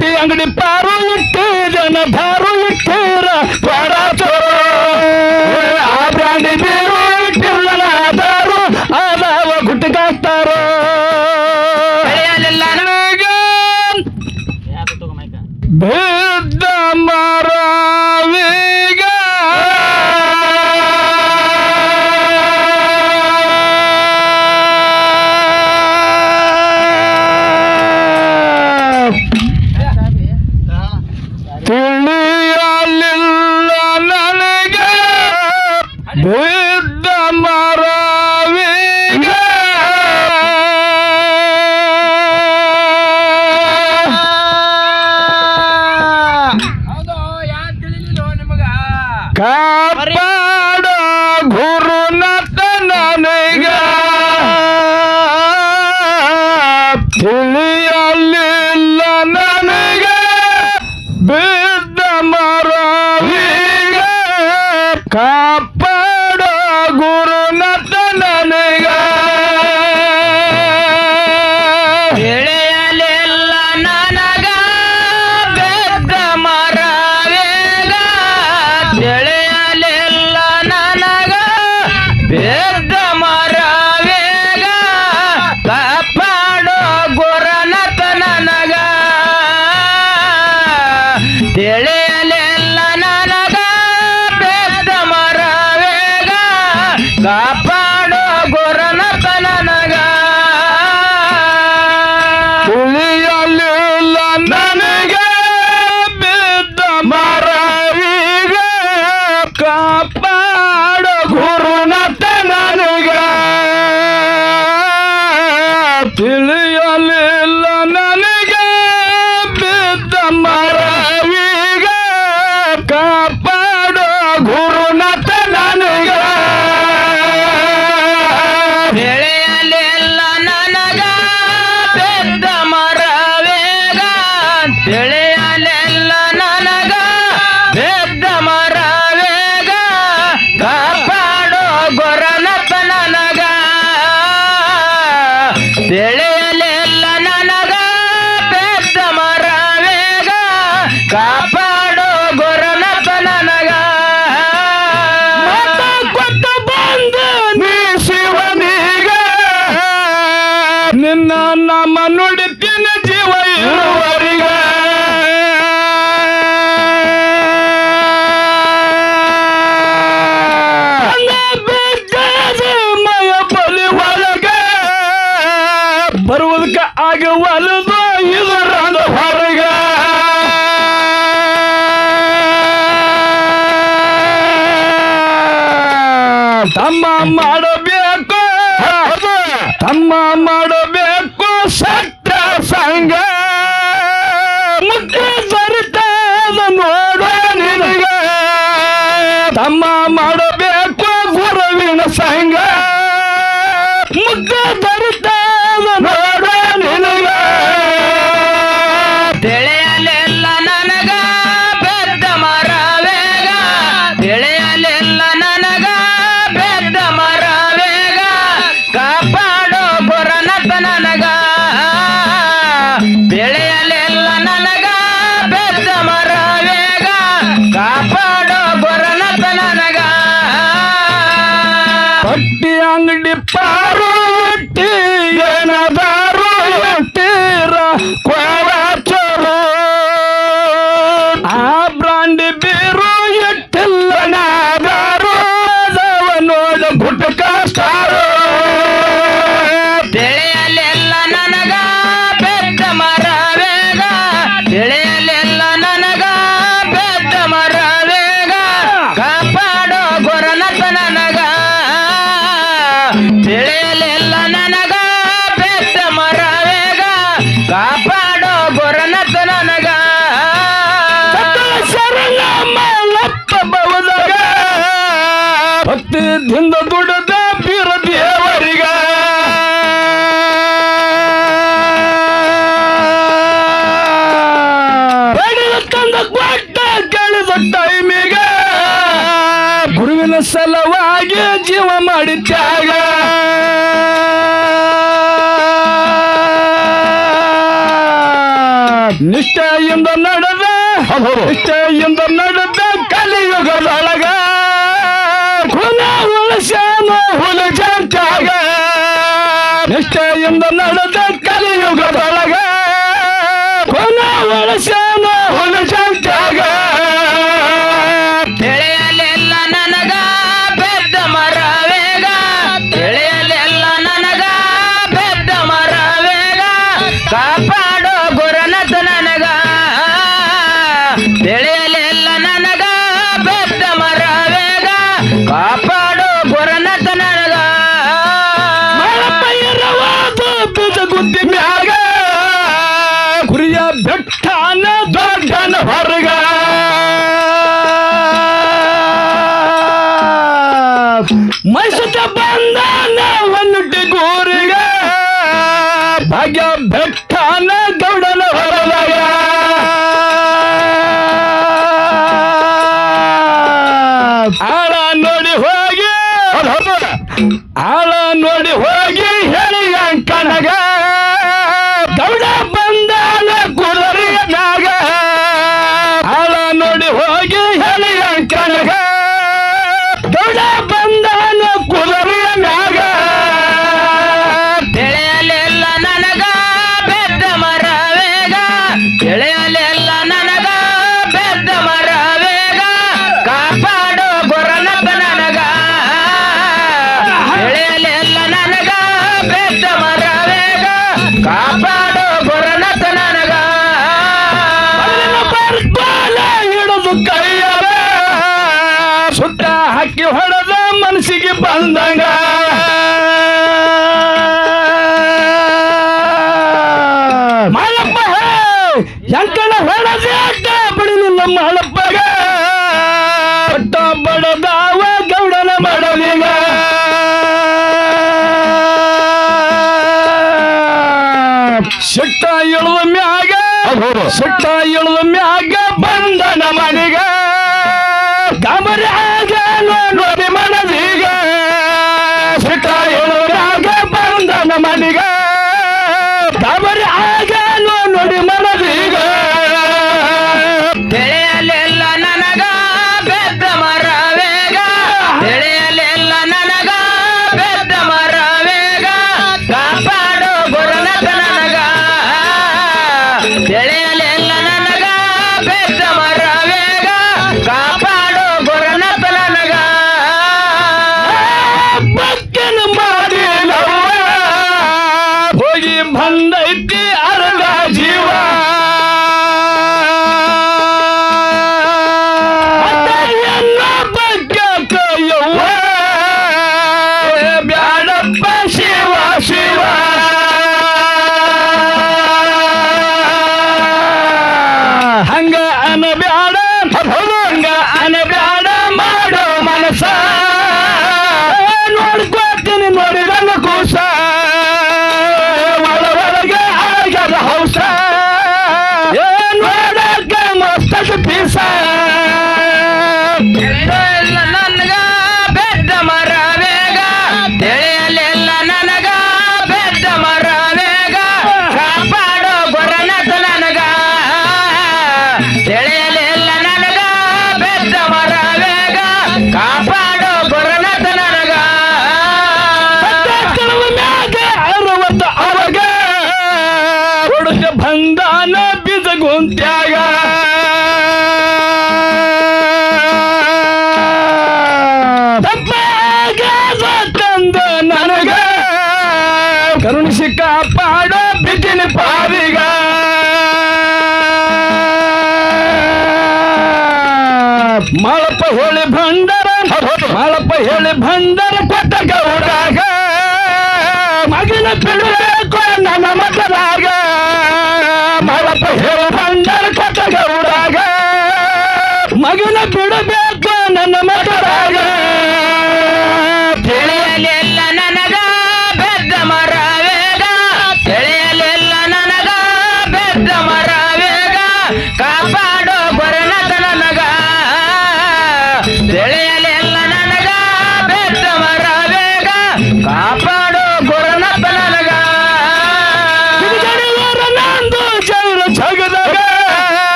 ಇಟ್ಟಿ ಅಂಗಡಿ ಪಾರು ಇಟ್ಟಿ ಜನ ಬಾರು ಇಟ್ಟಿರ ಬಾರ God. ತಮ್ಮ ಮಾಡಬೇಕು ತಮ್ಮ ಮಾಡಬೇಕು ಸತ್ರ ಸಂಘ ಮುಖ್ಯ ಸರಿತಾದ ನೋಡ ನಿನಗೆ ತಮ್ಮ ಮಾಡಬೇಕು ಗುರುವಿನ ಸಂಘ ಅಂಗಡಿ ಪಾರೋಟಿ ಏನದಾರೋ ಕೊಟ್ಟ ಜೀವ ಮಾಡಿ ತ್ಯಾಗ ನಿಷ್ಠೆಯಿಂದ ನಡೆದ ನಿಷ್ಠೆಯಿಂದ ನಡೆದ ಕಲಿಯುಗದೊಳಗ ಹುಲ ಹುಲಶಾನ ಹುಲ ಜಾಗ ನಿಷ್ಠೆಯಿಂದ ನಡೆದ ಕಲಿಯುಗದೊಳಗ ಹುಲ ಹುಲಶ ಕಾಪಾಡೋ ಗುರುನತ ನನಗ. ತಿಳಿಯಲಿಲ್ಲ ನನಗ ಬೆದ್ದ ಮರ ವೇಗ ಕಾಪಾಡೋ ಗುರುನತ ನನಗ. ಮಳಪೈರವಾದ ಬೀಜ ಗುದ್ದಿ ಮ್ಯಾಗ. ಬೆಟ್ಟನ, ದೊಡ್ಡನ ಹೊರಗ. ಮೈಸುತ್ತ ಬಂದಾನ ಆಳ ನೋಡಿ ಹೋಗಿ ಎಂಕನ ಹೊಡೆದ ನಮ್ಮ ಬಡದಾವ ಗೌಡನ ಮಾಡಲಿಗ ಸಿಟ್ಟ ಇಳುವ ಮ್ಯಾಗ ಸಿಟ್ಟ ಇಳುವ ಮ್ಯಾಗ ಬಂದನ ಮನಿಗ ಗಮರಿ ಆಗ ನೋಡಿ ಮನದೀಗ ಸಿಟ್ಟ ಇಳುವ ಮ್ಯಾಗ ಬಂದನ ಮನಿಗ ನನಗ? ಬೆದ್ದ ಮರ ವೇಗ ತಿಳಿಯಲಿಲ್ಲ ನನಗ? ಬೆದ್ದ ಮರ ವೇಗ ಕಾಪಾಡೋ ಗುರುನತ ನನಗ. ತಿಳಿಯಲಿಲ್ಲ ನನಗ? ಬೆದ್ದ ಮರ ವೇಗ ಕಾಪಾಡೋ ಗುರುನತ ನನಗ. ಅರವತ್ತ ಅವಾಗ ಹುಡುಗ ಬಂದಾನ ಬೀಜ ಗುಂತ್ಯಾಗ ಹೇಳಿ ಬಂದರ ಕೊಟ್ಟ ಗೌಡಾಗ. ಮಗಿನ ಬಿಡಬೇಕು ನನ್ನ ಮತದಾಗ ಮಾಳಪ್ಪ ಹೇಳಿ ಬಂದರ ಕೊಟ್ಟ ಗೌಡಾಗ. ಮಗಿನ ಬಿಡಬೇಕು ನನ್ನ ಮತದಾಗ ತಿಳಿಯಲಿಲ್ಲ ನನಗ ಬೆದ್ದ ಮರ ಮರ ವೇಗ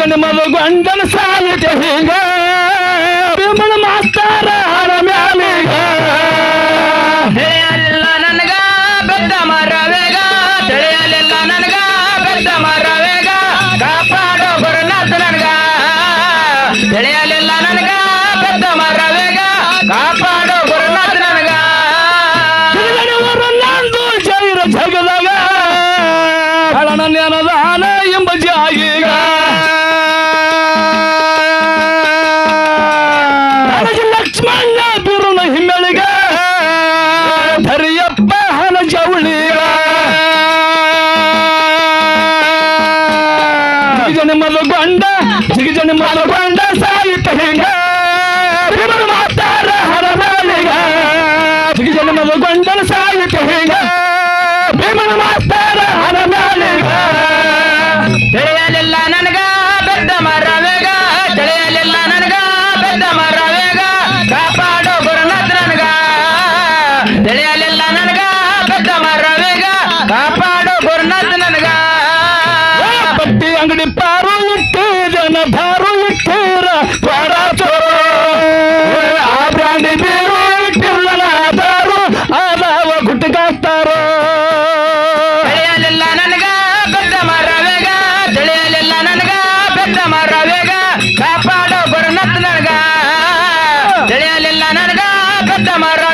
ಗಂಡ ಮದಗೊಂಡನ ಸಾಲಿಗೆ ಹೀಗ. ಬಿಮಳ ಮಾಸ್ತಾರ ಹರ ಮ್ಯಾಲಿಗ. ತಿಳಿಯಲಿಲ್ಲ ನನಗ, ಬೆದ್ದ ಮರವೇಗ. ತಿಳಿಯಲಿಲ್ಲ ನನಗ, ಬೆದ್ದ ಮರವೇಗ. ಕಾಪಾಡೋ ಬರನಾಥ ನನಗ. ತಿಳಿಯಲಿಲ್ಲ ನನಗ, ಬೆದ್ದ ಮರವೇಗ. ಕಾಪ ಸಾಯಿತು ಹಿಂಗ ಬಿರುದು ಮಾತಾರ ಹರಬಾಲಿಗ ಜನ್ಮದ ಗೊಂದಲ ಸಾಯಿತು ಹಿಂಗ ಭೀಮನ ಮಾಸ್ತಾರ ಹರಬಾಲಿಗ ತಿಳಿಯಲಿಲ್ಲ ನನಗ. Kadamara